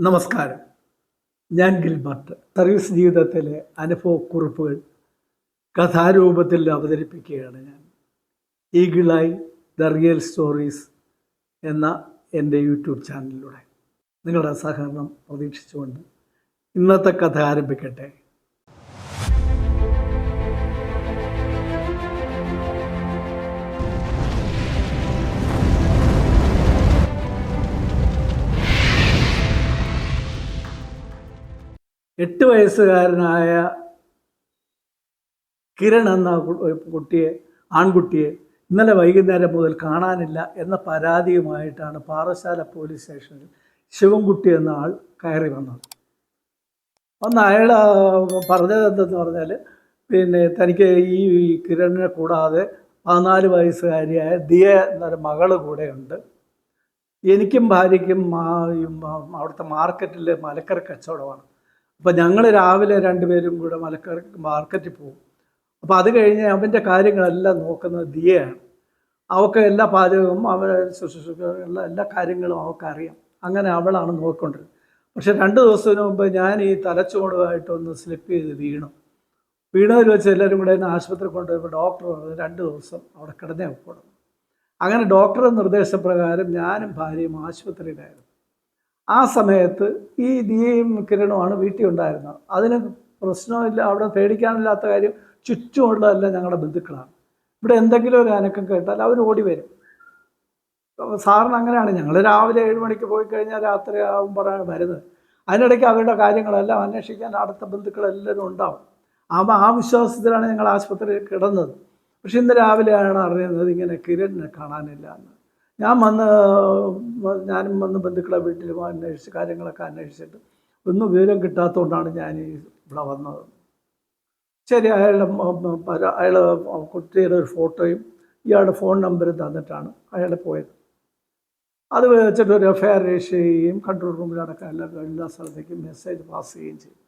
നമസ്കാരം. ഞാൻ Gilbert. Service ജീവിതത്തിലെ അനുഭവക്കുറിപ്പുകൾ കഥാരൂപത്തിൽ അവതരിപ്പിക്കുകയാണ് ഞാൻ. ഈഗിളായി ദ റിയൽ സ്റ്റോറീസ് എന്ന എന്റെ യൂട്യൂബ് ചാനലിലൂടെ നിങ്ങളുടെ സഹകരണം പ്രതീക്ഷിച്ചുകൊണ്ട് ഇന്നത്തെ കഥ ആരംഭിക്കട്ടെ? എട്ട് വയസ്സുകാരനായ കിരൺ എന്ന കുട്ടിയെ ആൺകുട്ടിയെ ഇന്നലെ വൈകുന്നേരം മുതൽ കാണാനില്ല എന്ന പരാതിയുമായിട്ടാണ് പാറശാല പോലീസ് സ്റ്റേഷനിൽ ശിവൻകുട്ടി എന്ന ആൾ കയറി വന്നത്. വന്ന് അയാൾ പറഞ്ഞത് എന്തെന്ന് പറഞ്ഞാൽ പിന്നെ തനിക്ക് ഈ കിരണിനെ കൂടാതെ പതിനാല് വയസ്സുകാരിയായ ദിയ എന്നൊരു മകൾ കൂടെയുണ്ട്. എനിക്കും ഭാര്യയ്ക്കും അവിടുത്തെ മാർക്കറ്റിൽ മലക്കറി കച്ചവടമാണ്. അപ്പം ഞങ്ങൾ രാവിലെ രണ്ടുപേരും കൂടെ മലക്കറി മാർക്കറ്റിൽ പോകും. അപ്പോൾ അത് കഴിഞ്ഞ് അവന്റെ കാര്യങ്ങളെല്ലാം നോക്കുന്നത് ദിയയാണ്. അവൾക്ക് എല്ലാ പാചകവും അവരെ ശുശ്രൂഷകളും എല്ലാ കാര്യങ്ങളും അവൾക്കറിയാം അങ്ങനെ അവളാണ് നോക്കിക്കൊണ്ടിരുന്നത്. പക്ഷെ രണ്ട് ദിവസത്തിന് മുമ്പ് ഞാൻ ഈ തലച്ചോടുമായിട്ടൊന്ന് സ്ലിപ്പ് ചെയ്ത് വീണു. വീണതിൽ വെച്ച് എല്ലാവരും കൂടെ എന്നെ ആശുപത്രി കൊണ്ടുപോയപ്പോൾ ഡോക്ടർ പറഞ്ഞു രണ്ട് ദിവസം അവിടെ കിടന്നേ പോകണം അങ്ങനെ ഡോക്ടറുടെ നിർദ്ദേശപ്രകാരം ഞാനും ഭാര്യയും ആശുപത്രിയിലായിരുന്നു. ആ സമയത്ത് ഈ ദിയയും കിരണുമാണ് വീട്ടിൽ ഉണ്ടായിരുന്നത്. അതിന് പ്രശ്നമില്ല അവിടെ പേടിക്കാനില്ലാത്ത കാര്യം ചുറ്റുമുള്ളതെല്ലാം ഞങ്ങളുടെ ബന്ധുക്കളാണ്. ഇവിടെ എന്തെങ്കിലും ഒരു അനക്കം കേട്ടാൽ അവർ ഓടി വരും. സാറിന് അങ്ങനെയാണ്. ഞങ്ങൾ രാവിലെ ഏഴ് മണിക്ക് പോയി കഴിഞ്ഞാൽ രാത്രി ആകുമ്പോഴാണ് വരുന്നത്. അതിനിടയ്ക്ക് അവരുടെ കാര്യങ്ങളെല്ലാം അന്വേഷിക്കാൻ അടുത്ത ബന്ധുക്കളെല്ലാവരും ഉണ്ടാവും. ആ ആ വിശ്വാസത്തിലാണ് ഞങ്ങൾ ആശുപത്രിയിൽ കിടന്നത്. പക്ഷെ ഇന്ന് രാവിലെയാണ് അറിയുന്നത് ഇങ്ങനെ കിരണിനെ കാണാനില്ല എന്ന്. ഞാൻ വന്ന് ഞാനും വന്ന് ബന്ധുക്കളെ വീട്ടിൽ അന്വേഷിച്ച് കാര്യങ്ങളൊക്കെ അന്വേഷിച്ചിട്ട് ഒന്നും വിവരം കിട്ടാത്തതുകൊണ്ടാണ് ഞാൻ ഇവിടെ വന്നത്. ശരി അയാളുടെ അയാൾ കുട്ടിയുടെ ഒരു ഫോട്ടോയും ഇയാളുടെ ഫോൺ നമ്പറും തന്നിട്ടാണ് അയാൾ പോയത്. അത് വെച്ചിട്ട് ഒരു എഫ് ഐ ആർ രജിസ്റ്റർ ചെയ്യുകയും കൺട്രോൾ റൂമിലടക്കം എല്ലാ എല്ലാ സ്ഥലത്തേക്കും മെസ്സേജ് പാസ് ചെയ്യുകയും ചെയ്തു.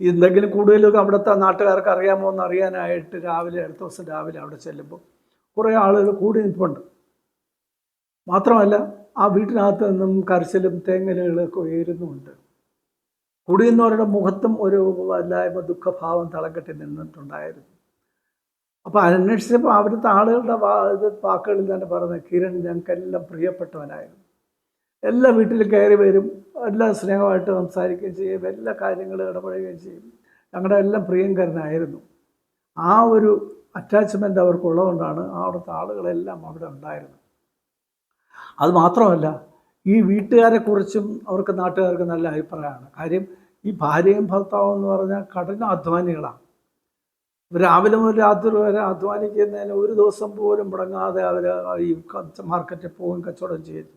എന്തെങ്കിലും കൂടുതലും അവിടുത്തെ നാട്ടുകാർക്ക് അറിയാമോ എന്ന് അറിയാനായിട്ട് രാവിലെ അടുത്ത ദിവസം രാവിലെ അവിടെ ചെല്ലുമ്പോൾ കുറേ ആളുകൾ കൂടി നിൽപ്പുണ്ട്. മാത്രമല്ല ആ വീട്ടിനകത്ത് നിന്നും കരച്ചിലും തേങ്ങലുകളൊക്കെ ഉയരുന്നുമുണ്ട്. കുടിയുന്നവരുടെ മുഖത്തും ഒരു വല്ലായ്മ ദുഃഖഭാവം തളക്കെട്ടി കെട്ടി നിന്നിട്ടുണ്ടായിരുന്നു. അപ്പോൾ അന്വേഷിച്ചപ്പോൾ അവിടുത്തെ ആളുകളുടെ വാക്കുകളിൽ തന്നെ പറഞ്ഞത് കിരൺ ഞങ്ങൾക്കെല്ലാം പ്രിയപ്പെട്ടവനായിരുന്നു. എല്ലാ വീട്ടിലും കയറി വരും എല്ലാ സ്നേഹമായിട്ട് സംസാരിക്കുകയും ചെയ്യും എല്ലാ കാര്യങ്ങളും ഇടപഴകുകയും ചെയ്യും. ഞങ്ങളുടെ എല്ലാം പ്രിയങ്കരനായിരുന്നു. ആ ഒരു അറ്റാച്ച്മെന്റ് അവർക്കുള്ളതുകൊണ്ടാണ് അവിടുത്തെ ആളുകളെല്ലാം അവിടെ ഉണ്ടായിരുന്നത്. അതുമാത്രമല്ല ഈ വീട്ടുകാരെക്കുറിച്ചും അവർക്ക് നാട്ടുകാർക്ക് നല്ല അഭിപ്രായമാണ്. കാര്യം ഈ ഭാര്യയും ഭർത്താവും എന്ന് പറഞ്ഞാൽ കഠിന അധ്വാനികളാണ്. രാവിലെ മുതൽ രാത്രി വരെ അധ്വാനിക്കുന്നതിന് ഒരു ദിവസം പോലും മുടങ്ങാതെ അവർ ഈ മാർക്കറ്റിൽ പോകും കച്ചവടം ചെയ്തു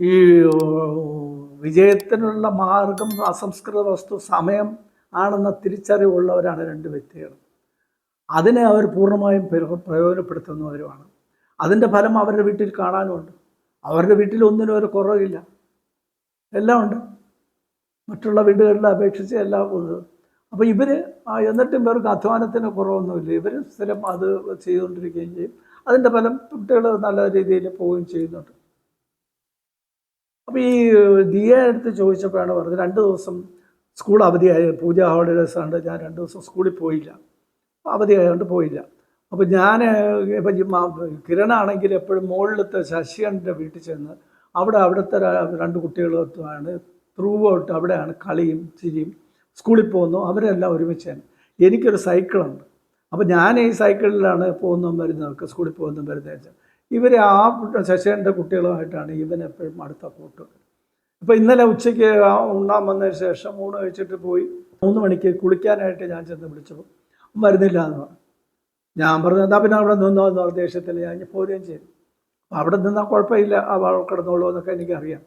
ഈ വിജയത്തിനുള്ള മാർഗം അസംസ്കൃത വസ്തു സമയം ആണെന്ന തിരിച്ചറിവുള്ളവരാണ് രണ്ട് വ്യക്തികൾ അതിനെ അവർ പൂർണമായും പ്രയോ- പ്രയോജനപ്പെടുത്തുന്നവരുമാണ്. അതിന്റെ ഫലം അവരുടെ വീട്ടിൽ കാണാനുമുണ്ട്. അവരുടെ വീട്ടിൽ ഒന്നിനും ഒരു കുറവില്ല. എല്ലാം ഉണ്ട്. മറ്റുള്ള വീടുകളിൽ അപേക്ഷിച്ച് എല്ലാം ഉണ്ട്. അപ്പോൾ ഇവർ എന്നിട്ടും ഇവർക്ക് അധ്വാനത്തിന് കുറവൊന്നുമില്ല. ഇവർ സ്ഥിരം അത് ചെയ്തുകൊണ്ടിരിക്കുകയും ചെയ്യും. അതിന്റെ ഫലം കുട്ടികൾ നല്ല രീതിയിൽ പോവുകയും ചെയ്യുന്നുണ്ട്. അപ്പോൾ ഈ ദിയ എടുത്ത് ചോദിച്ചപ്പോഴാണ് പറഞ്ഞത് രണ്ട് ദിവസം സ്കൂൾ അവധിയായി. പൂജ ഹോളിഡേസ് ഉണ്ട് ഞാൻ രണ്ട് ദിവസം സ്കൂളിൽ പോയില്ല. അവധിയായതുകൊണ്ട് പോയില്ല. അപ്പോൾ ഞാൻ കിരണാണെങ്കിൽ എപ്പോഴും മുകളിലത്തെ ശശികണ്ഠന്റെ വീട്ടിൽ ചെന്ന് അവിടെ അവിടുത്തെ രണ്ട് കുട്ടികളുമാണ് ത്രൂ ഔട്ട് അവിടെയാണ് കളിയും ചിരിയും. സ്കൂളിൽ പോകുന്നു അവരെല്ലാം ഒരുമിച്ചാണ് എനിക്കൊരു സൈക്കിളുണ്ട്. അപ്പോൾ ഞാൻ ഈ സൈക്കിളിലാണ് പോകുന്നതും വരുന്നതൊക്കെ സ്കൂളിൽ പോകുന്നതും വരുന്നത് ഇവർ ആ ശശികണ്ഠന്റെ കുട്ടികളുമായിട്ടാണ് ഇവൻ എപ്പോഴും അടുത്ത കൂട്ട്. ഇപ്പോൾ ഇന്നലെ ഉച്ചയ്ക്ക് ഉണ്ണാൻ വന്നതിന് ശേഷം ഊണ് കഴിച്ചിട്ട് പോയി. മൂന്ന് മണിക്ക് കുളിക്കാനായിട്ട് ഞാൻ ചെന്ന് വിളിച്ചപ്പോൾ വരുന്നില്ല എന്ന് പറഞ്ഞു ഞാൻ പറഞ്ഞു എന്താ പിന്നെ അവിടെ നിന്നോ എന്ന് പറഞ്ഞ ദേഷ്യത്തിൽ ഞാൻ പോരുകയും ചെയ്തു അവിടെ നിന്നാൽ കുഴപ്പമില്ല ആ കിടന്നോളൂ എന്നൊക്കെ എനിക്കറിയാം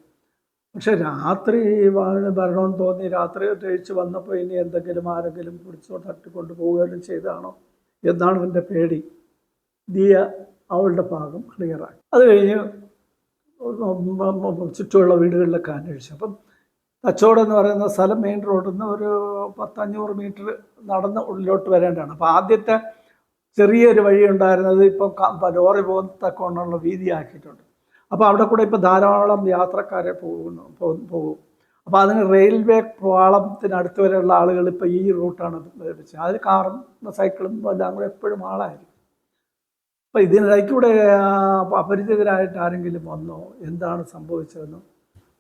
പക്ഷെ രാത്രി വരണമെന്ന് തോന്നി രാത്രി തേച്ച് വന്നപ്പോൾ ഇനി എന്തെങ്കിലും ആരെങ്കിലും പിടിച്ചോ തട്ടിക്കൊണ്ട് പോവുകയും ചെയ്താണോ എന്നാണ് എന്റെ പേടി ദിയ അവളുടെ ഭാഗം ക്ലിയറായി അത് കഴിഞ്ഞ് ചുറ്റുമുള്ള വീടുകളിലൊക്കെ അന്വേഷിച്ചു അപ്പം തച്ചോട് എന്ന് പറയുന്ന സ്ഥലം മെയിൻ റോഡിൽ നിന്ന് ഒരു പത്തഞ്ഞൂറ് മീറ്റർ നടന്ന് ഉള്ളിലോട്ട് വരേണ്ടതാണ്. അപ്പോൾ ആദ്യത്തെ ചെറിയൊരു വഴി ഉണ്ടായിരുന്നത് ഇപ്പം ലോറി പോകത്തക്കൊണ്ടുള്ള വീതി വീതിയാക്കിയിട്ടുണ്ട്. അപ്പോൾ അവിടെ കൂടെ ഇപ്പോൾ ധാരാളം യാത്രക്കാരെ പോകുന്നു പോകും. അപ്പോൾ അതിന് റെയിൽവേ പാളത്തിനടുത്ത് വരെയുള്ള ആളുകൾ ഇപ്പോൾ ഈ റൂട്ടാണ് വെച്ചത് അതിൽ കാറും സൈക്കിളും എല്ലാം കൂടെ എപ്പോഴും ആളായിരിക്കും. അപ്പോൾ ഇതിനിടയ്ക്കൂടെ അപരിചിതരായിട്ട് ആരെങ്കിലും വന്നോ? എന്താണ് സംഭവിച്ചതെന്നോ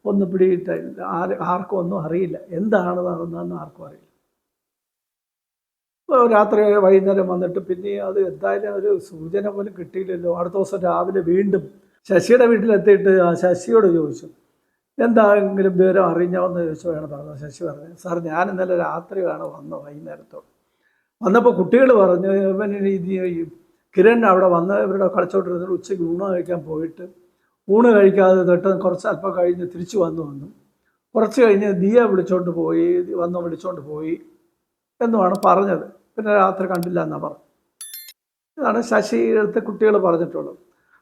ഒന്നും പിടിയിട്ടില്ല ആര് ആർക്കും ഒന്നും അറിയില്ല. എന്താണ് നടന്നതെന്ന് ആർക്കും അറിയില്ല. രാത്രി വൈകുന്നേരം വന്നിട്ട് പിന്നെ അത് എന്തായാലും ഒരു സൂചന പോലും കിട്ടിയില്ലല്ലോ. അടുത്ത ദിവസം രാവിലെ വീണ്ടും ശശിയുടെ വീട്ടിലെത്തിയിട്ട് ആ ശശിയോട് ചോദിച്ചു എന്താണെങ്കിലും വിവരം അറിഞ്ഞോന്ന് വേണം പറഞ്ഞത് ശശി പറഞ്ഞു സാർ ഞാൻ ഇന്നലെ രാത്രിയാണ് വന്നത് വൈകുന്നേരത്തോട്. വന്നപ്പോൾ കുട്ടികൾ പറഞ്ഞു ഇവൻ ഈ കിരൺ അവിടെ വന്ന് ഇവരുടെ കളിച്ചോണ്ടിരുന്നിട്ട് ഉച്ചയ്ക്ക് ഊണ് കഴിക്കാൻ പോയിട്ട് ഊണ് കഴിക്കാതെ തൊട്ട് കുറച്ച് അല്പം കഴിഞ്ഞ് തിരിച്ചു വന്നു വന്നു. കുറച്ച് കഴിഞ്ഞ് ദിയ വിളിച്ചോണ്ട് പോയി വന്ന് വിളിച്ചോണ്ട് പോയി എന്നുമാണ് പറഞ്ഞത്. പിന്നെ രാത്രി കണ്ടില്ല എന്നാണ് പറഞ്ഞത് ഇതാണ് ശശിയുടെ കുട്ടികൾ പറഞ്ഞിട്ടുള്ളത്.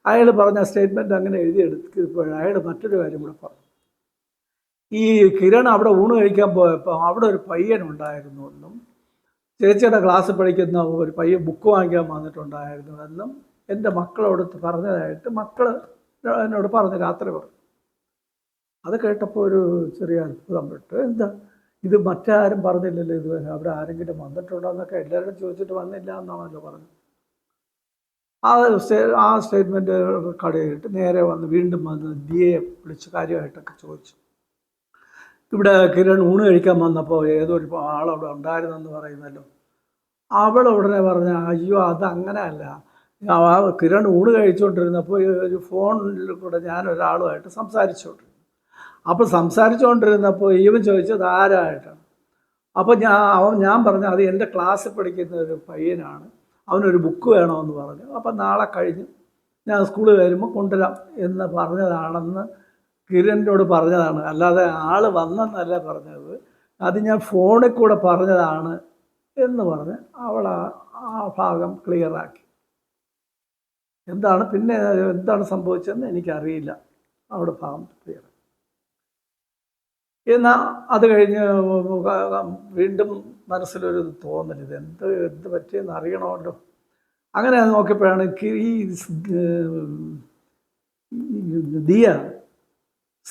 അയാൾ പറഞ്ഞ സ്റ്റേറ്റ്മെന്റ് അങ്ങനെ എഴുതിയെടുത്തപ്പോൾ അയാൾ മറ്റൊരു കാര്യം കൂടെ പറഞ്ഞു. ഈ കിരൺ അവിടെ ഊണ് കഴിക്കാൻ പോയപ്പോൾ അവിടെ ഒരു പയ്യൻ ഉണ്ടായിരുന്നു എന്നും ചേച്ചിയുടെ ക്ലാസ്സിൽ പഠിക്കുന്ന ഒരു പയ്യൻ ബുക്ക് വാങ്ങിക്കാൻ വന്നിട്ടുണ്ടായിരുന്നു എന്നും എന്റെ മക്കളോട് പറഞ്ഞതായിട്ട് മക്കൾ എന്നോട് പറഞ്ഞു രാത്രി പറഞ്ഞു. അത് കേട്ടപ്പോൾ ഒരു ചെറിയ അത്ഭുതം പെട്ടു. എന്താ? ഇത് മറ്റാരും പറഞ്ഞില്ലല്ലോ ഇതുവരെ. അവിടെ ആരെങ്കിലും വന്നിട്ടുണ്ടോ എന്നൊക്കെ എല്ലാവരും ചോദിച്ചിട്ട് വന്നില്ല എന്നാണല്ലോ പറഞ്ഞു ആ ആ സ്റ്റേറ്റ്മെന്റ് കടയിട്ട് നേരെ വന്ന് വീണ്ടും വന്ന് ദിയെ വിളിച്ച് കാര്യമായിട്ടൊക്കെ ചോദിച്ചു. ഇവിടെ കിരൺ ഊണ് കഴിക്കാൻ വന്നപ്പോൾ ഏതോ ഒരു ആളവിടെ ഉണ്ടായിരുന്നെന്ന് പറയുന്നല്ലോ. അവൾ ഉടനെ പറഞ്ഞ അയ്യോ അത് അങ്ങനെയല്ല ആ കിരൺ ഊണ് കഴിച്ചുകൊണ്ടിരുന്നപ്പോൾ ഒരു ഫോണിൽ കൂടെ ഞാൻ ഒരാളുമായിട്ട് സംസാരിച്ചുകൊണ്ടിരുന്നു അപ്പോൾ സംസാരിച്ചുകൊണ്ടിരുന്നപ്പോൾ ഇവൻ ചോദിച്ചത് ആരായിട്ടാണ്? അപ്പോൾ ഞാൻ അവൻ ഞാൻ പറഞ്ഞു അത് എന്റെ ക്ലാസ്സിൽ പഠിക്കുന്ന ഒരു പയ്യനാണ്. അവനൊരു ബുക്ക് വേണമെന്ന് പറഞ്ഞു. അപ്പം നാളെ കഴിഞ്ഞ് ഞാൻ സ്കൂളിൽ വരുമ്പോൾ കൊണ്ടുവരാം എന്ന് പറഞ്ഞതാണെന്ന് കിരണിനോട് പറഞ്ഞതാണ്. അല്ലാതെ ആൾ വന്നെന്നല്ല പറഞ്ഞത്. അത് ഞാൻ ഫോണിൽ കൂടെ പറഞ്ഞതാണ് എന്ന് പറഞ്ഞ് അവൾ ആ- ഭാഗം ക്ലിയറാക്കി. എന്താണ് പിന്നെ എന്താണ് സംഭവിച്ചതെന്ന് എനിക്കറിയില്ല. അവിടെ ഭാഗം ക്ലിയർ എന്നാൽ അത് കഴിഞ്ഞ് വീണ്ടും മനസ്സിലൊരു തോന്നൽ ഇത് എന്ത് എന്ത് പറ്റിയെന്ന് അറിയണമല്ലോ. അങ്ങനെ നോക്കിയപ്പോഴാണ് ഈ ദിയ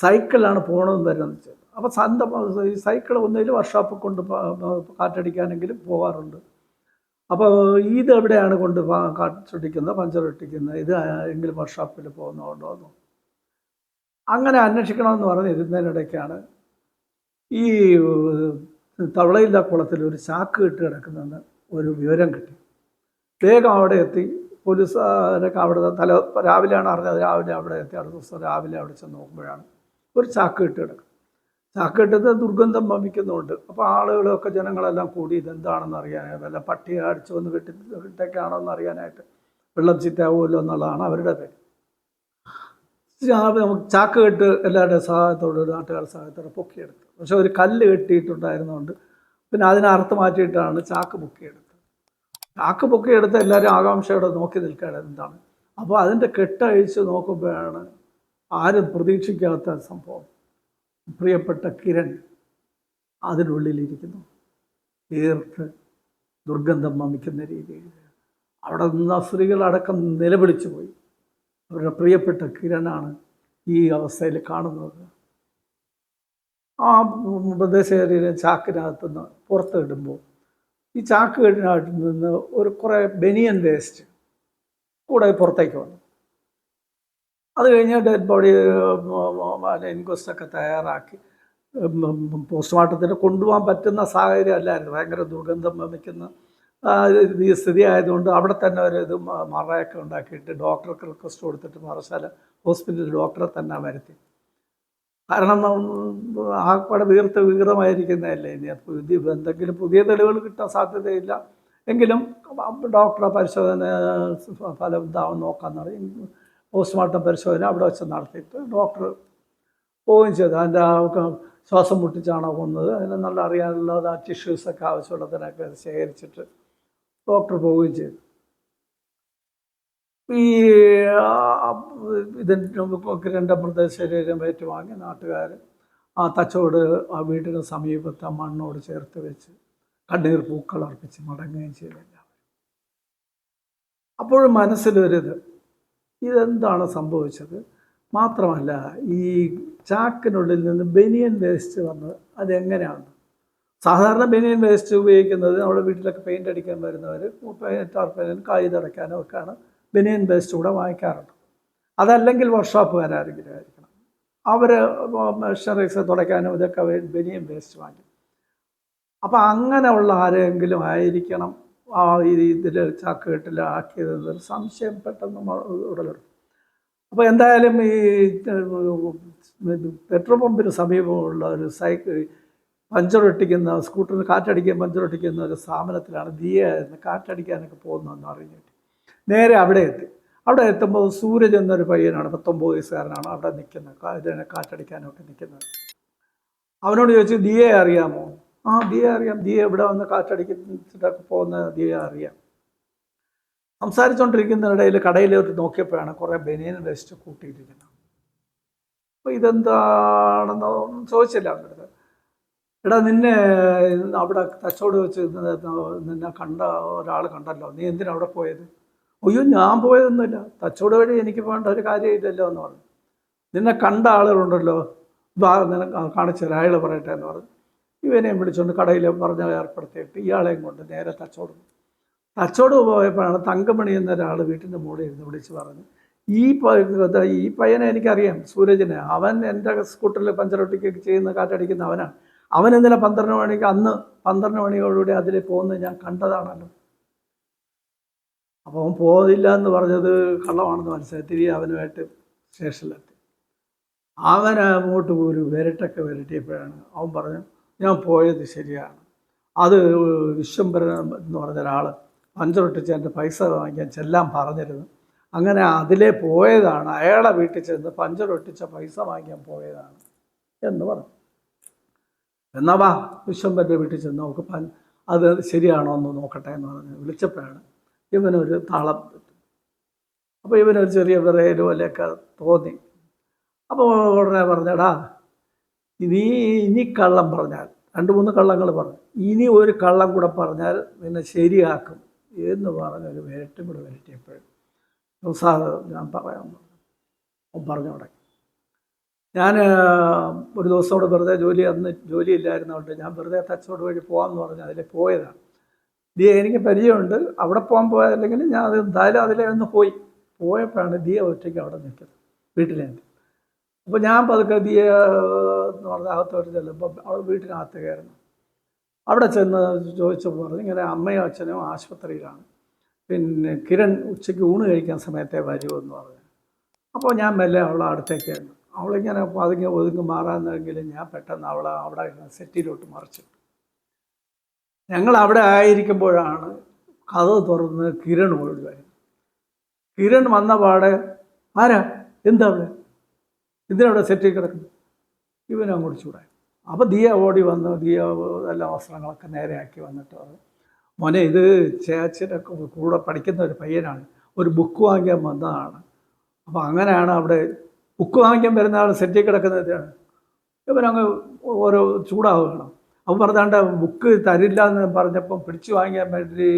സൈക്കിളിലാണ് പോകണമെന്ന് വരുന്നത് വെച്ചത്. അപ്പോൾ സ്വന്തം ഈ സൈക്കിൾ ഒന്നിൽ വർക്ക്ഷോപ്പിൽ കൊണ്ട് കാറ്റടിക്കാനെങ്കിലും പോകാറുണ്ട്. അപ്പോൾ ഇത് എവിടെയാണ് കൊണ്ട് കാട്ടിക്കുന്നത് പഞ്ചർ ഒട്ടിക്കുന്നത് ഇത് എങ്കിലും വർക്ക്ഷോപ്പിൽ പോകുന്നുണ്ടോ എന്ന്. അങ്ങനെ അന്വേഷിക്കണമെന്ന് പറഞ്ഞിരുന്നതിനിടയ്ക്കാണ് ഈ തവളയില്ല കുളത്തിൽ ഒരു ചാക്ക് കെട്ടി കിടക്കുന്നെന്ന് ഒരു വിവരം കിട്ടി. വേഗം അവിടെ എത്തി. പോലീസുകാരൊക്കെ അവിടെ തല രാവിലെയാണ് അറിഞ്ഞത്. രാവിലെ അവിടെ എത്തി. അടുത്ത ദിവസം രാവിലെ അവിടെ ചെന്ന് നോക്കുമ്പോഴാണ് ഒരു ചാക്ക് കെട്ടി കിടക്കും ചാക്ക് കെട്ടത് ദുർഗന്ധം വമിക്കുന്നുണ്ട്. അപ്പോൾ ആളുകളൊക്കെ ജനങ്ങളെല്ലാം കൂടി ഇതെന്താണെന്ന് അറിയാനായിട്ട് വല്ല പട്ടിയെ അടിച്ചു വന്ന് വെട്ടി വിട്ടേക്കാണോ എന്ന് അറിയാനായിട്ട് വെള്ളം ചീറ്റാവുമല്ലോ എന്നുള്ളതാണ് അവരുടെ പേര്. ചാക്ക് കെട്ട് എല്ലാവരുടെ സഹായത്തോടെ നാട്ടുകാരുടെ സഹായത്തോടെ പൊക്കിയെടുത്തു. പക്ഷെ ഒരു കല്ല് കെട്ടിയിട്ടുണ്ടായിരുന്നുകൊണ്ട് പിന്നെ അതിനെ അറുത്ത് മാറ്റിയിട്ടാണ് ചാക്ക് പൊക്കിയെടുത്തത്. ചാക്ക് പൊക്കിയെടുത്ത് എല്ലാവരും ആകാംക്ഷയോടെ നോക്കി നിൽക്കുകയാണ് എന്താണ്. അപ്പോൾ അതിന്റെ കെട്ടഴിച്ച് നോക്കുമ്പോഴാണ് ആരും പ്രതീക്ഷിക്കാത്ത സംഭവം. പ്രിയപ്പെട്ട കിരൺ അതിനുള്ളിലിരിക്കുന്നു. തീർത്ത് ദുർഗന്ധം വമിക്കുന്ന രീതിയിൽ. അവിടെ നിന്ന് നിന്ന സ്ത്രീകളടക്കം നിലവിളിച്ചു പോയി. അവരുടെ പ്രിയപ്പെട്ട കിരണാണ് ഈ അവസ്ഥയിൽ കാണുന്നത്. ആ മൃതശരീരം ചാക്കിനകത്തുനിന്ന് പുറത്ത് ഇടുമ്പോൾ ഈ ചാക്ക് കെട്ടിനകത്ത് നിന്ന് ഒരു കുറേ ബനിയൻ വേസ്റ്റ് കൂടെ പുറത്തേക്ക് വന്നു. അത് കഴിഞ്ഞ് ഡെഡ് ബോഡി ഇൻക്വസ്റ്റൊക്കെ തയ്യാറാക്കി. പോസ്റ്റ്മോർട്ടത്തിന് കൊണ്ടുപോകാൻ പറ്റുന്ന സാഹചര്യം അല്ലായിരുന്നു ഭയങ്കര ദുർഗന്ധം വമിക്കുന്ന ഈ സ്ഥിതി ആയതുകൊണ്ട് അവിടെ തന്നെ ഒരു ഇത് മറയൊക്കെ ഉണ്ടാക്കിയിട്ട് ഡോക്ടർക്ക് റിക്വസ്റ്റ് കൊടുത്തിട്ട് മറശാല ഹോസ്പിറ്റലിൽ ഡോക്ടറെ തന്നെ വരുത്തി. കാരണം ആകപ്പാടെ വീർത്ത് വികൃതമായിരിക്കുന്നതല്ലേ ഇനി? പുതിയ എന്തെങ്കിലും പുതിയ തെളിവുകൾ കിട്ടാൻ സാധ്യതയില്ല. എങ്കിലും ഡോക്ടറെ പരിശോധന ഫലം ഇതാവും നോക്കാമെന്ന് പറയും. പോസ്റ്റ്മോർട്ടം പരിശോധന അവിടെ വെച്ച് നടത്തിയിട്ട് ഡോക്ടർ പോവുകയും ചെയ്തു. അതിന്റെ ആ ശ്വാസം മുട്ടിച്ചാണോ കൊന്നത്. അതിന് നല്ല അറിയാനുള്ളത് ആ ടിഷ്യൂസൊക്കെ ആവശ്യമുള്ളതിനൊക്കെ ശേഖരിച്ചിട്ട് ഡോക്ടർ പോവുകയും ചെയ്തു. ഈ ഇതിന്റെ രണ്ട് മൃതശരീരം ഏറ്റുവാങ്ങി നാട്ടുകാർ ആ തച്ചോട് ആ വീടിന് സമീപത്ത് ആ മണ്ണോട് ചേർത്ത് വെച്ച് കണ്ണീർ പൂക്കൾ അർപ്പിച്ച് മടങ്ങുകയും ചെയ്തു എല്ലാവരും. അപ്പോഴും മനസ്സിലൊരിത്. ഇതെന്താണ് സംഭവിച്ചത്? മാത്രമല്ല ഈ ചാക്കിനുള്ളിൽ നിന്ന് ബനിയൻ വേസ്റ്റ് വന്ന് അതെങ്ങനെയാണ്? സാധാരണ ബനിയൻ വേസ്റ്റ് ഉപയോഗിക്കുന്നത് നമ്മുടെ വീട്ടിലൊക്കെ പെയിന്റ് അടിക്കാൻ വരുന്നവർ ടാർപ്പനും കായ് തടയ്ക്കാനും ഒക്കെയാണ് ബനിയൻ വേസ്റ്റ് കൂടെ വാങ്ങിക്കാറുണ്ട്. അതല്ലെങ്കിൽ വർക്ക്ഷോപ്പുകാരാരെങ്കിലും ആയിരിക്കണം. അവർ മെഷറീസ് തുടയ്ക്കാനും ഇതൊക്കെ ബനിയൻ വേസ്റ്റ് വാങ്ങി. അപ്പം അങ്ങനെയുള്ള ആരെങ്കിലും ആയിരിക്കണം ആ ഇതിൽ ചാക്കുകെട്ടിൽ ആക്കിയത് സംശയം പെട്ടെന്ന് ഉടലെടുക്കും. അപ്പോൾ എന്തായാലും ഈ പെട്രോൾ പമ്പിന് സമീപമുള്ള ഒരു സൈക്കിൾ പഞ്ചർ ഒട്ടിക്കുന്ന സ്കൂട്ടറിന് കാറ്റടിക്കാൻ പഞ്ചർ ഒട്ടിക്കുന്ന ഒരു സ്ഥാപനത്തിലാണ് ദിയ എന്ന് കാറ്റടിക്കാനൊക്കെ പോകുന്നതെന്ന് അറിഞ്ഞിട്ട്. നേരെ അവിടെ എത്തി. അവിടെ എത്തുമ്പോൾ സൂരജ് എന്നൊരു പയ്യനാണ് പത്തൊമ്പത് വയസ്സുകാരനാണ് അവിടെ നിൽക്കുന്നത്. കാറ്റടിക്കാനൊക്കെ നിൽക്കുന്നത്. അവനോട് ചോദിച്ചു ദിയെ അറിയാമോ? ആ ദിയെ അറിയാം. ദിയെ എവിടെ വന്ന് കാറ്റടിച്ചിട്ടൊക്കെ പോകുന്ന ദിയെ അറിയാം. സംസാരിച്ചുകൊണ്ടിരിക്കുന്നതിനിടയിൽ കടയിലോട്ട് നോക്കിയപ്പോഴാണ് കുറേ ബനിയൻ വേസ്റ്റ് കൂട്ടിയിരിക്കുന്നത്. അപ്പോൾ ഇതെന്താണെന്ന് ചോദിച്ചില്ല അവരുടെ അടുത്ത് എടാ നിന്നെ അവിടെ തച്ചോട് വെച്ച് നിന്നെ കണ്ട ഒരാൾ കണ്ടല്ലോ. നീ എന്തിനാ അവിടെ പോയത്? അയ്യോ ഞാൻ പോയതൊന്നുമില്ല. തച്ചോട് വഴി എനിക്ക് പോകേണ്ട ഒരു കാര്യമില്ലല്ലോ എന്ന് പറഞ്ഞു. നിന്നെ കണ്ട ആളുകളുണ്ടല്ലോ. കാണിച്ചു തരാം. അയാൾ പറയട്ടെ എന്ന് പറഞ്ഞു. ഇവനെയും വിളിച്ചുകൊണ്ട് കടയിൽ പറഞ്ഞ ഏർപ്പെടുത്തിയിട്ട് ഇയാളെയും കൊണ്ട് നേരെ തച്ചോട്. തച്ചോട് പോയപ്പോഴാണ് തങ്കമണി എന്ന ഒരാൾ വീട്ടിന്റെ മുകളിൽ ഇരുന്ന് വിളിച്ച് പറഞ്ഞു ഈ ഈ പയ്യനെ എനിക്കറിയാം സൂരജിനെ. അവൻ എന്റെ സ്കൂട്ടറിൽ പഞ്ചറൊട്ടിക്കൊക്കെ ചെയ്യുന്ന കാറ്റടിക്കുന്ന അവനാണ്. അവൻ എന്തിനാ പന്ത്രണ്ട് മണിക്ക് അന്ന് പന്ത്രണ്ട് മണിയോടുകൂടി അതിൽ പോകുന്നത് ഞാൻ കണ്ടതാണല്ലോ. അപ്പോൾ അവൻ പോകില്ല എന്ന് പറഞ്ഞത് കള്ളമാണെന്ന് മനസ്സിലായി. തിരികെ അവനുമായിട്ട് സ്റ്റേഷനിലെത്തി. അവൻ അങ്ങോട്ട് ഒരു വിരട്ടൊക്കെ വിരട്ടിയപ്പോഴാണ് അവൻ പറഞ്ഞു ഞാൻ പോയത് ശരിയാണ്. അത് വിശ്വംഭരൻ എന്ന് പറഞ്ഞ ഒരാൾ പഞ്ചറൊട്ടിച്ച് എന്റെ പൈസ വാങ്ങിക്കാൻ ചെല്ലാൻ പറഞ്ഞിരുന്നു. അങ്ങനെ അതിലേ പോയതാണ്. അയാളെ വീട്ടിൽ ചെന്ന് പഞ്ചറൊട്ടിച്ച പൈസ വാങ്ങിക്കാൻ പോയതാണ് എന്ന് പറഞ്ഞു. എന്നാ വാ വിശ്വംഭരന്റെ വീട്ടിൽ ചെന്ന് നമുക്ക് അത് ശരിയാണോ എന്ന് നോക്കട്ടെ എന്ന് പറഞ്ഞ് വിളിച്ചപ്പോഴാണ് ഇവനൊരു താളം അപ്പോൾ ഇവനൊരു ചെറിയ വിറയൽ പോലെയൊക്കെ തോന്നി. അപ്പോൾ ഉടനെ പറഞ്ഞടാ നീ ഇനി കള്ളം പറഞ്ഞാൽ രണ്ട് മൂന്ന് കള്ളങ്ങൾ പറഞ്ഞു. ഇനി ഒരു കള്ളം കൂടെ പറഞ്ഞാൽ നിന്നെ ശരിയാക്കും എന്ന് പറഞ്ഞൊരു വിരട്ടും കൂടെ വിരട്ടിയപ്പോഴും സാർ ഞാൻ പറയാൻ അവൻ പറഞ്ഞു തുടങ്ങി. ഞാൻ ഒരു ദിവസം കൂടെ വെറുതെ ജോലി അന്ന് ജോലി ഇല്ലായിരുന്നതുകൊണ്ട് ഞാൻ വെറുതെ തച്ചോട് വഴി പോകാമെന്ന് പറഞ്ഞ് അതിൽ പോയതാണ്. ദിയ എനിക്ക് പരിചയമുണ്ട്. അവിടെ പോകാൻ പോയതല്ലെങ്കിൽ ഞാൻ അത് എന്തായാലും അതിലെ ഒന്ന് പോയി. പോയപ്പോഴാണ് ദിയ ഒറ്റയ്ക്ക് അവിടെ നിൽക്കുന്നത് വീട്ടിലേക്ക്. അപ്പോൾ ഞാൻ പതുക്കെ ദിയ എന്ന് പറഞ്ഞ അകത്തോട്ട് ചെല്ലുമ്പോൾ അവൾ വീട്ടിനകത്ത് കയറുന്നു. അവിടെ ചെന്ന് ചോദിച്ചപ്പോൾ പറഞ്ഞു ഇങ്ങനെ അമ്മയും അച്ഛനും ആശുപത്രിയിലാണ്. പിന്നെ കിരൺ ഉച്ചയ്ക്ക് ഊണ് കഴിക്കാൻ സമയത്തെ വരുമെന്ന് പറഞ്ഞു. അപ്പോൾ ഞാൻ മെല്ലെ അവളെ അടുത്തേക്ക് ചെന്നു. അവളിങ്ങനെ പതുങ്ങി ഒതുങ്ങി മാറാന്നെങ്കിലും ഞാൻ പെട്ടെന്ന് അവളെ അവിടെ സെറ്റിലോട്ട് മറിച്ചു. ഞങ്ങൾ അവിടെ ആയിരിക്കുമ്പോഴാണ് കഥ തുറന്ന് കിരൺ ഓടി കിരൺ വന്ന പാടെ ആരാ? എന്താ അവിടെ? ഇതിനവിടെ സെറ്റിൽ കിടക്കുന്നു ഇവൻ അങ്ങോട്ട് ചൂടായി അപ്പോൾ ദിയ ഓടി വന്ന് ദിയ എല്ലാ വസ്ത്രങ്ങളൊക്കെ നേരെയാക്കി വന്നിട്ട് പറഞ്ഞു മോനെ ഇത് ചേച്ചിയുടെ കൂടെ പഠിക്കുന്ന ഒരു പയ്യനാണ്. ഒരു ബുക്ക് വാങ്ങിക്കാൻ വന്നതാണ്. അപ്പോൾ അങ്ങനെയാണ് അവിടെ ബുക്ക് വാങ്ങിക്കാൻ വരുന്ന ആൾ സെറ്റിൽ കിടക്കുന്നത് ഇവനങ്ങ് ഓരോ ചൂടാവുകയാണ്. അവൻ പറഞ്ഞാണ്ട് ബുക്ക് തരില്ല എന്ന് പറഞ്ഞപ്പം പിടിച്ചു വാങ്ങിക്കാൻ വേണ്ടി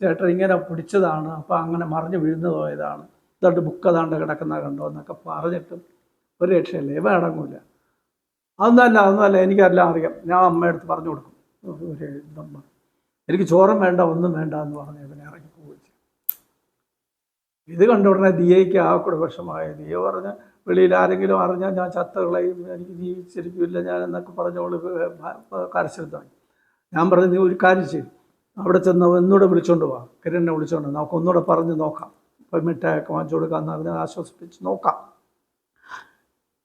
ചേട്ടൻ ഇങ്ങനെ പിടിച്ചതാണ്. അപ്പോൾ അങ്ങനെ മറിഞ്ഞു വീഴുന്നു പോയതാണ്. എന്നിട്ട് ബുക്ക് അതാണ്ട് കിടക്കുന്ന കണ്ടോ എന്നൊക്കെ പറഞ്ഞിട്ടും ഒരു രക്ഷയില്ല. ഇവ അടങ്ങൂല. അതൊന്നല്ല അതൊന്നുമല്ല എനിക്കെല്ലാം അറിയാം. ഞാൻ അമ്മയടുത്ത് പറഞ്ഞു കൊടുക്കും. ഇതമ്മ എനിക്ക് ചോറും വേണ്ട ഒന്നും വേണ്ട എന്ന് പറഞ്ഞ് ഇവനെ ഇറങ്ങി പോവുകയും ഇത് കണ്ട ഉടനെ ദിയയ്ക്ക് ആ കൂടെ വിഷമായി ദിയ പറഞ്ഞ് വെളിയിൽ ആരെങ്കിലും അറിഞ്ഞാൽ ഞാൻ ചത്തകളെയും എനിക്ക് ജീവിച്ചിരിക്കില്ല ഞാൻ എന്നൊക്കെ പറഞ്ഞോൾ കരച്ചിൽ തുടങ്ങി. ഞാൻ പറഞ്ഞു നീ ഒരു കാര്യം ചെയ്യും. അവിടെ ചെന്ന് ഒന്നുകൂടെ വിളിച്ചോണ്ട് പോവാം കിരണിനെ വിളിച്ചോണ്ട് നമുക്ക് ഒന്നുകൂടെ പറഞ്ഞ് നോക്കാം. ഇപ്പം മിഠായൊക്കെ വാങ്ങിച്ചു കൊടുക്കാം എന്ന് അവനെ ആശ്വസിപ്പിച്ച് നോക്കാം.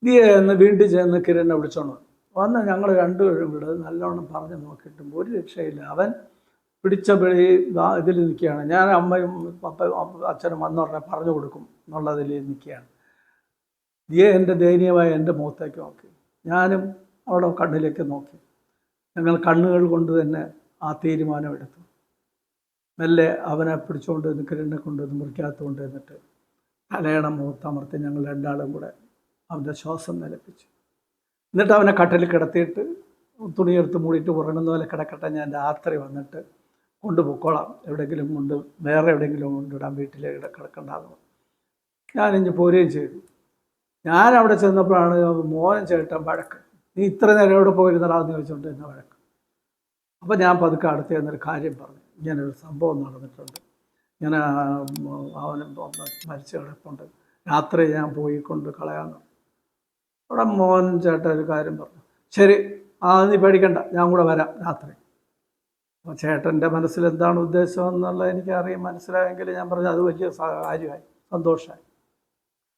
നീ എന്ന് വീണ്ടും ചെന്ന് കിരണിനെ വിളിച്ചോണ്ട് വന്നു. വന്ന് ഞങ്ങൾ രണ്ടുപേരും ഇവിടെ നല്ലോണം പറഞ്ഞ് നോക്കിയിട്ടും ഒരു രക്ഷയില്ല. അവൻ പിടിച്ച പിടി ഇതിൽ നിൽക്കുകയാണ്. ഞാൻ അമ്മയും പപ്പയും അച്ഛനും വന്നുടനെ പറഞ്ഞു കൊടുക്കും. എന്നുള്ളതിൽ നിൽക്കുകയാണ്. ദിയെ എന്റെ ദയനീയമായ എന്റെ മുഖത്തേക്ക് നോക്കി. ഞാനും അവിടെ കണ്ണിലേക്ക് നോക്കി. ഞങ്ങൾ കണ്ണുകൾ കൊണ്ട് തന്നെ ആ തീരുമാനം എടുത്തു. മെല്ലെ അവനെ പിടിച്ചുകൊണ്ട് കിരണിനെ കൊണ്ടുവന്ന് മുറിക്കകത്ത് കൊണ്ടുവന്നിട്ട് തലയണം മുഖത്തമർത്തി ഞങ്ങൾ രണ്ടാളും കൂടെ അവന്റെ ശ്വാസം നിലപ്പിച്ചു. എന്നിട്ട് അവനെ കട്ടിൽ കിടത്തിയിട്ട് തുണിയെടുത്ത് മൂടിയിട്ട് ഉറങ്ങുന്ന പോലെ കിടക്കട്ടെ ഞാൻ രാത്രി വന്നിട്ട് കൊണ്ടുപോയിക്കോളാം. എവിടെയെങ്കിലും കൊണ്ട് വേറെ എവിടെയെങ്കിലും കൊണ്ടിടാൻ വീട്ടിൽ ഞാൻ ഞാനിഞ്ഞ് പോരുകയും ചെയ്തു. ഞാൻ അവിടെ ചെന്നപ്പോഴാണ് മോഹൻ ചേട്ടൻ വഴക്ക്. നീ ഇത്ര നേരം എവിടെ പോയിരുന്നടാന്ന് ചോദിച്ചുകൊണ്ട് എന്നെ വഴക്ക്. അപ്പോൾ ഞാൻ പതുക്കെ അടുത്ത് എന്നൊരു കാര്യം പറഞ്ഞു. ഇങ്ങനൊരു സംഭവം നടന്നിട്ടുണ്ട്. ഇങ്ങനെ അവന് മരിച്ചു കിടപ്പുണ്ട്. രാത്രി ഞാൻ പോയി കൊണ്ട് കളയാന്ന്. അവിടെ മോഹൻ ചേട്ടൻ ഒരു കാര്യം പറഞ്ഞു. ശരി ആ നീ പേടിക്കണ്ട ഞാൻ കൂടെ വരാം രാത്രി. അപ്പോൾ ചേട്ടന്റെ മനസ്സിൽ എന്താണ് ഉദ്ദേശം എന്നുള്ളത് എനിക്കറിയാം. മനസ്സിലായെങ്കിൽ ഞാൻ പറഞ്ഞു അത് വലിയ കാര്യമായി സന്തോഷമായി.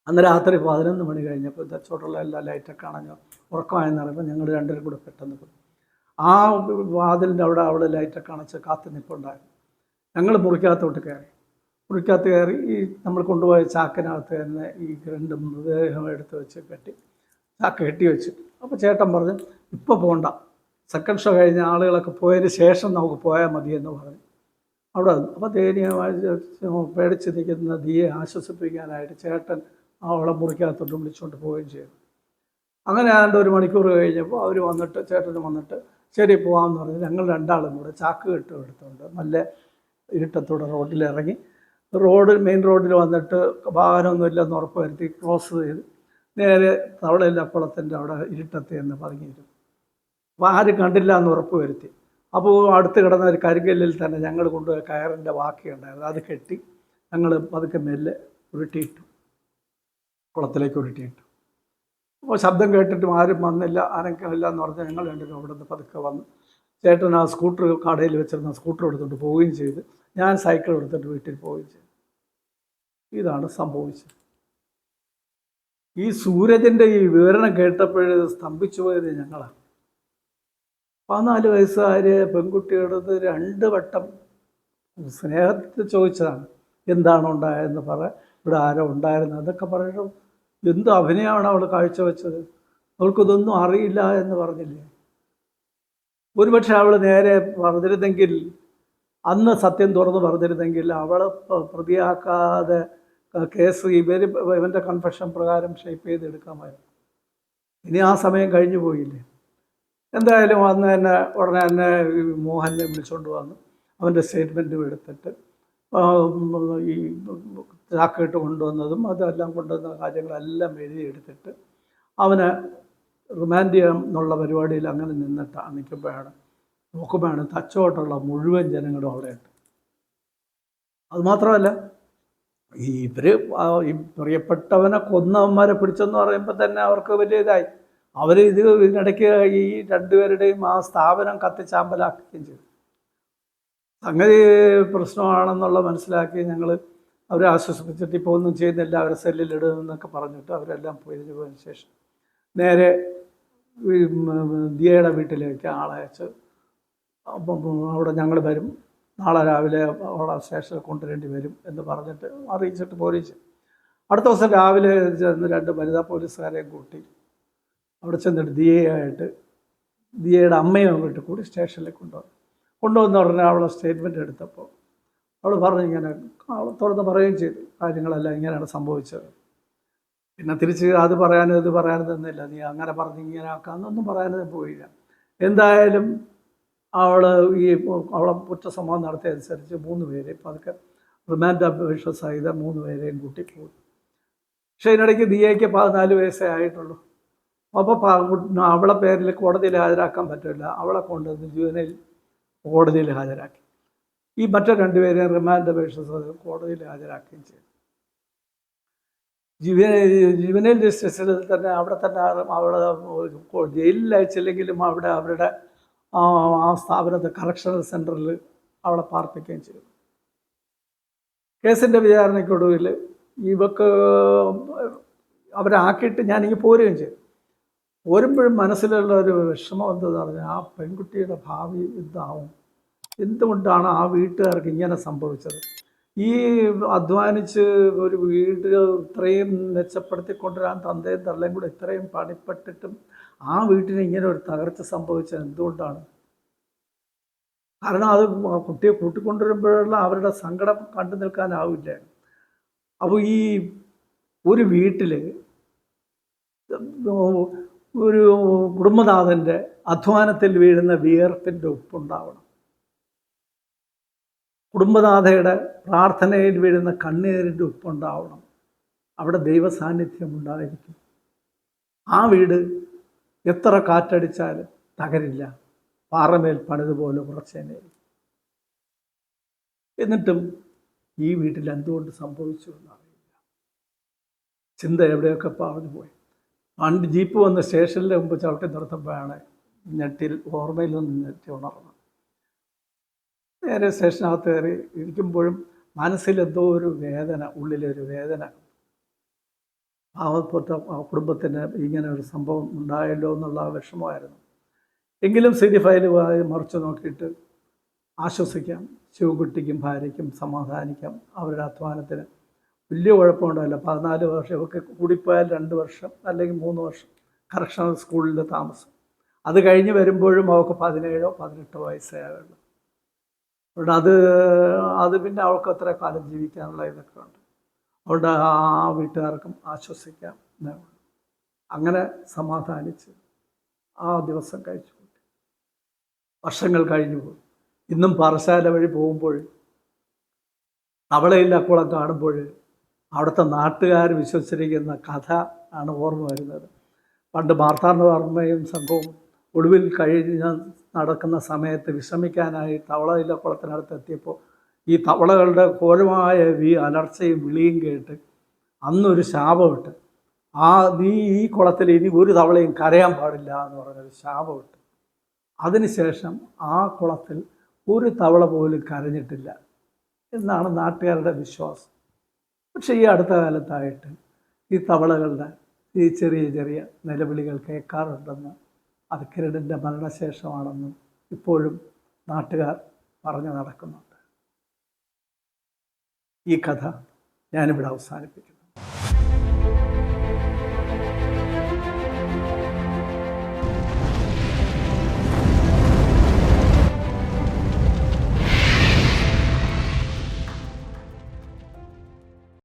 അന്ന് രാത്രി പതിനൊന്ന് മണി കഴിഞ്ഞപ്പോൾ തെച്ചോട്ടുള്ള എല്ലാ ലൈറ്റൊക്കെ അണഞ്ഞു. ഉറക്കമായെന്ന് പറയുമ്പോൾ ഞങ്ങൾ രണ്ടുപേരും കൂടെ പെട്ടെന്ന് പോയി. ആ വാതിലിന്റെ അവിടെ അവിടെ ലൈറ്റൊക്കെ അണച്ച് കാത്തു നിൽപ്പുണ്ടായിരുന്നു ഞങ്ങൾ മുറിക്കകത്തോട്ട് കയറി. മുറിക്കകത്ത് കയറി ഈ നമ്മൾ കൊണ്ടുപോയ ചാക്കിനകത്ത് തന്നെ ഈ രണ്ട് മൃതദേഹം എടുത്ത് വെച്ച് കെട്ടി ചാക്ക് കെട്ടി വെച്ചു. അപ്പോൾ ചേട്ടൻ പറഞ്ഞു ഇപ്പോൾ പോകണ്ട സെക്കൻഡ് ഷോ കഴിഞ്ഞ ആളുകളൊക്കെ പോയതിന് ശേഷം നമുക്ക് പോയാൽ മതി എന്ന് പറഞ്ഞു. അവിടെ. അപ്പോൾ ദയനീയമായി പേടിച്ച് നിൽക്കുന്ന ദിയെ ആശ്വസിപ്പിക്കാനായിട്ട് ചേട്ടൻ അവളെ മുറിക്കകത്തോട്ട് വിളിച്ചുകൊണ്ട് പോവുകയും ചെയ്തു. അങ്ങനെ ആണ്ട് ഒരു മണിക്കൂർ കഴിഞ്ഞപ്പോൾ അവർ വന്നിട്ട് ചേട്ടൻ വന്നിട്ട് ശരി പോകാമെന്ന് പറഞ്ഞ്. ഞങ്ങൾ രണ്ടാളും കൂടെ ചാക്ക് കെട്ടും എടുത്തുകൊണ്ട് നല്ല ഇരുട്ടത്തോടെ റോഡിൽ ഇറങ്ങി റോഡ് മെയിൻ റോഡിൽ വന്നിട്ട് വാഹനമൊന്നുമില്ലെന്ന് ഉറപ്പ് വരുത്തി ക്രോസ് ചെയ്ത് നേരെ തവളയില്ല കുളത്തിന്റെ അവിടെ ഇരുട്ടത്തെ എന്ന് പറഞ്ഞിരുന്നു. അപ്പോൾ ആരും കണ്ടില്ല എന്ന് ഉറപ്പ് വരുത്തി. അപ്പോൾ അടുത്ത് കിടന്ന ഒരു കരിങ്കല്ലിൽ തന്നെ ഞങ്ങൾ കൊണ്ടുപോയ കയറിന്റെ ബാക്കിയുണ്ടായിരുന്നു അത് കെട്ടി ഞങ്ങൾ പതുക്കെ മെല്ലെ ഉരുട്ടിയിട്ടു. കുളത്തിലേക്ക് ഉരുട്ടിയിട്ടു. അപ്പോൾ ശബ്ദം കേട്ടിട്ടും ആരും വന്നില്ല ആരെങ്കിലും എന്ന് പറഞ്ഞാൽ ഞങ്ങൾ രണ്ടുപേരും അവിടെ നിന്ന് പതുക്കെ വന്ന്. ചേട്ടൻ ആ സ്കൂട്ടർ കടയിൽ വെച്ചിരുന്ന സ്കൂട്ടർ എടുത്തുകൊണ്ട് പോവുകയും ചെയ്ത്. ഞാൻ സൈക്കിൾ എടുത്തിട്ട് വീട്ടിൽ പോവുകയും ചെയ്തു. ഇതാണ് സംഭവിച്ചത്. ഈ സൂരജിന്റെ ഈ വിവരണം കേട്ടപ്പോഴേ സ്തംഭിച്ചു പോയത് ഞങ്ങളാണ് പതിനാല് വയസ്സുകാര് പെൺകുട്ടിയോടത് രണ്ട് വട്ടം സ്നേഹത്തിൽ ചോദിച്ചതാണ് എന്താണ് ഉണ്ടായതെന്ന് പറ ഇവിടെ ആരോ ഉണ്ടായിരുന്നു അതൊക്കെ പറയുമ്പോൾ എന്ത് അഭിനയമാണ് അവൾ കാഴ്ചവെച്ചത്? അവൾക്കിതൊന്നും അറിയില്ല എന്ന് പറഞ്ഞില്ലേ? ഒരുപക്ഷെ അവൾ നേരെ പറഞ്ഞിരുന്നെങ്കിൽ അന്ന് സത്യം തുറന്ന് പറഞ്ഞിരുന്നെങ്കിൽ അവളെ പ്രതിയാക്കാതെ കേസ് ഇവർ ഇവന്റെ കൺഫെഷൻ പ്രകാരം ഷേപ്പ് ചെയ്തെടുക്കാമായിരുന്നു ഇനി ആ സമയം കഴിഞ്ഞു പോയില്ലേ? എന്തായാലും അന്ന് തന്നെ ഉടനെ തന്നെ മോഹനെ വിളിച്ചുകൊണ്ട് വന്ന് അവന്റെ സ്റ്റേറ്റ്മെന്റും എടുത്തിട്ട് ഈ ചാക്കിട്ട് കൊണ്ടുവന്നതും അതെല്ലാം കൊണ്ടുവന്ന കാര്യങ്ങളെല്ലാം എഴുതിയെടുത്തിട്ട് അവനെ റിമാൻഡ് ചെയ്യാം എന്നുള്ള പരിപാടിയിൽ അങ്ങനെ നിന്നിട്ടാണ് നിൽക്കുമ്പോഴാണ് നോക്കുമ്പോഴാണ് തച്ചോട്ടുള്ള മുഴുവൻ ജനങ്ങളും അവിടെയുണ്ട് അതുമാത്രമല്ല ഈ ഇവർ ഈ പ്രിയപ്പെട്ടവനെ കൊന്നവന്മാരെ പിടിച്ചെന്ന് പറയുമ്പോൾ തന്നെ അവർക്ക് വലിയ ഇതായി. അവർ ഇത് ഇതിനിടയ്ക്ക് ഈ രണ്ടുപേരുടെയും ആ സ്ഥാപനം കത്തിച്ചാമ്പലാക്കുകയും ചെയ്തു. സംഗതി പ്രശ്നമാണെന്നുള്ള മനസ്സിലാക്കി ഞങ്ങൾ അവരെ ആശ്വസിപ്പിച്ചിട്ട് ഇപ്പോൾ ഒന്നും ചെയ്യുന്നില്ല അവരെ സെല്ലിലിടുമെന്നൊക്കെ പറഞ്ഞിട്ട് അവരെല്ലാം പോയതിന് പോയതിന് ശേഷം നേരെ ദിയയുടെ വീട്ടിലേക്ക് ആളയച്ച് അവിടെ ഞങ്ങൾ വരും. നാളെ രാവിലെ അവിടെ സ്റ്റേഷനിൽ കൊണ്ടുവരേണ്ടി വരും എന്ന് പറഞ്ഞിട്ട് അറിയിച്ചിട്ട് പോലീസ്. അടുത്ത ദിവസം രാവിലെ ചെന്ന് രണ്ട് വനിതാ പോലീസുകാരെയും കൂട്ടി അവിടെ ചെന്നിട്ട് ദിയയായിട്ട് ദിയയുടെ അമ്മയും അങ്ങോട്ട് കൂടി സ്റ്റേഷനിൽ കൊണ്ടുവന്നു. കൊണ്ടുവന്ന ഉടനെ അവളെ സ്റ്റേറ്റ്മെന്റ് എടുത്തപ്പോൾ അവൾ പറഞ്ഞു ഇങ്ങനെ അവൾ തുറന്ന് പറയുകയും ചെയ്തു കാര്യങ്ങളെല്ലാം ഇങ്ങനെയാണ് സംഭവിച്ചത്. പിന്നെ തിരിച്ച് അത് പറയാനും ഇത് പറയാനും തന്നില്ല. നീ അങ്ങനെ പറഞ്ഞ് ഇങ്ങനെ ആക്കാമെന്നൊന്നും പറയാനും പോയില്ല. എന്തായാലും അവൾ ഈ അവളെ കുറ്റസമ്മതം നടത്തിയതനുസരിച്ച് മൂന്ന് പേരെ പതുക്കെ റിമാൻഡ് അപേക്ഷ സഹിത മൂന്ന് പേരെയും കൂട്ടി പോയി. പക്ഷേ ഇതിനിടയ്ക്ക് ദിയയ്ക്ക് പതിനാല് വയസ്സേ ആയിട്ടുള്ളൂ. അപ്പോൾ അവളെ പേരിൽ കോടതിയിൽ ഹാജരാക്കാൻ പറ്റില്ല. അവളെ കൊണ്ടുവന്ന് ജൂനിൽ കോടതിയിൽ ഹാജരാക്കി. ഈ മറ്റു രണ്ടുപേരെയും റിമാൻഡ് അപേക്ഷ സഹിതം കോടതിയിൽ ഹാജരാക്കുകയും ചെയ്തു. ജീവന ജീവനൽ ജസ്റ്റിസിൽ തന്നെ അവിടെ തന്നെ അവിടെ ജയിലിൽ അയച്ചില്ലെങ്കിലും അവിടെ അവരുടെ ആ സ്ഥാപനത്തെ കറക്ഷണൽ സെന്ററിൽ അവളെ പാർപ്പിക്കുകയും ചെയ്തു. കേസിന്റെ വിചാരണയ്ക്കൊടുവിൽ ഇവക്ക് അവരാക്കിയിട്ട് ഞാനിങ്ങ് പോരുകയും ചെയ്തു. പോരുമ്പോഴും മനസ്സിലുള്ള ഒരു വിഷമം എന്താണെന്ന് പറഞ്ഞാൽ ആ പെൺകുട്ടിയുടെ ഭാവി എന്താവും എന്തുകൊണ്ടാണ് ആ വീട്ടുകാർക്ക് ഇങ്ങനെ സംഭവിച്ചത്? ഈ അധ്വാനിച്ച് ഒരു വീട് ഇത്രയും മെച്ചപ്പെടുത്തിക്കൊണ്ടുവരാൻ തന്തയും തള്ളയും കൂടെ ഇത്രയും പണിപ്പെട്ടിട്ടും ആ വീട്ടിന് ഇങ്ങനെ ഒരു തകർച്ച സംഭവിച്ചത് എന്തുകൊണ്ടാണ്? കാരണം അത് കുട്ടിയെ കൂട്ടിക്കൊണ്ടുവരുമ്പോഴുള്ള അവരുടെ സങ്കടം കണ്ടു നിൽക്കാനാവില്ല. അപ്പോൾ ഈ ഒരു വീട്ടിൽ ഒരു കുടുംബനാഥന്റെ അധ്വാനത്തിൽ വീഴുന്ന വിയർപ്പിന്റെ ഉപ്പുണ്ടാവണം. കുടുംബനാഥയുടെ പ്രാർത്ഥനയിൽ വീഴുന്ന കണ്ണീരിന്റെ ഉപ്പുണ്ടാവണം. അവിടെ ദൈവസാന്നിധ്യം ഉണ്ടായിരിക്കും. ആ വീട് എത്ര കാറ്റടിച്ചാലും തകരില്ല. പാറമേൽ പണിതുപോലെ ഉറച്ചേനെ എന്നിട്ടും ഈ വീട്ടിൽ എന്തുകൊണ്ട് സംഭവിച്ചു എന്നറിയില്ല. ചിന്ത എവിടെയൊക്കെ പറഞ്ഞു പോയി. പണ്ട് ജീപ്പ് വന്ന സ്റ്റേഷനിലെ മുമ്പ് ചവിട്ടി നിർത്തുമ്പോഴാണ് ഞെട്ടിൽ ഓർമ്മയിൽ നിന്ന് ഞെട്ടി ഉണർന്നത്. നേരെ സ്റ്റേഷനകത്ത് കയറി ഇരിക്കുമ്പോഴും മനസ്സിലെന്തോ ഒരു വേദന ഉള്ളിലൊരു വേദന. പാവപ്പെട്ട കുടുംബത്തിന് ഇങ്ങനെ ഒരു സംഭവം ഉണ്ടായല്ലോ എന്നുള്ള വിഷമമായിരുന്നു. എങ്കിലും സിഡി ഫയൽ മറിച്ച് നോക്കിയിട്ട് ആശ്വസിക്കാം ശിവകുട്ടിക്കും ഭാര്യയ്ക്കും സമാധാനിക്കാം അവരുടെ അധ്വാനത്തിന്. വലിയ കുഴപ്പമുണ്ടല്ലോ പതിനാല് വർഷം ഇവർക്ക് കൂടിപ്പോയാൽ രണ്ട് വർഷം അല്ലെങ്കിൽ മൂന്ന് വർഷം കറക്ഷണൽ സ്കൂളിൽ താമസം. അത് കഴിഞ്ഞ് വരുമ്പോഴും അവർക്ക് പതിനേഴോ പതിനെട്ടോ വയസ്സേ ആവുള്ളൂ. അതുകൊണ്ട് അത് അത് പിന്നെ അവൾക്ക് അത്ര കാലം ജീവിക്കാനുള്ള ഇതൊക്കെ ഉണ്ട്. അതുകൊണ്ട് ആ വീട്ടുകാർക്കും ആശ്വസിക്കാം അങ്ങനെ സമാധാനിച്ച് ആ ദിവസം കഴിച്ചു കൂട്ടി വർഷങ്ങൾ കഴിഞ്ഞു പോയി. ഇന്നും പാറശാല വഴി പോകുമ്പോൾ അവളെ കുളം കാണുമ്പോൾ അവിടുത്തെ നാട്ടുകാർ വിശ്വസിച്ചിരിക്കുന്ന കഥ ആണ് ഓർമ്മ വരുന്നത്. പണ്ട് മാർത്താണ്ഡവർമ്മയും സംഘവും ഒടുവിൽ കഴിഞ്ഞ് നടക്കുന്ന സമയത്ത് വിശ്രമിക്കാനായി തവളയില്ല കുളത്തിനടുത്ത് എത്തിയപ്പോൾ ഈ തവളകളുടെ കോഴമായ വി അലർച്ചയും വിളിയും കേട്ട് അന്നൊരു ശാപമിട്ട്. ആ നീ ഈ കുളത്തിൽ ഇനി ഒരു തവളയും കരയാൻ പാടില്ല എന്ന് പറഞ്ഞൊരു ശാപമിട്ട്. അതിനുശേഷം ആ കുളത്തിൽ ഒരു തവള പോലും കരഞ്ഞിട്ടില്ല എന്നാണ് നാട്ടുകാരുടെ വിശ്വാസം. പക്ഷേ ഈ അടുത്ത കാലത്തായിട്ട് ഈ തവളകളുടെ ഈ ചെറിയ ചെറിയ നിലവിളികൾ കേൾക്കാറുണ്ടെന്ന് അത് കിരടിന്റെ മരണശേഷമാണെന്നും ഇപ്പോഴും നാട്ടുകാർ പറഞ്ഞു നടക്കുന്നുണ്ട്. ഈ കഥ ഞാനിവിടെ അവസാനിപ്പിക്കുന്നു.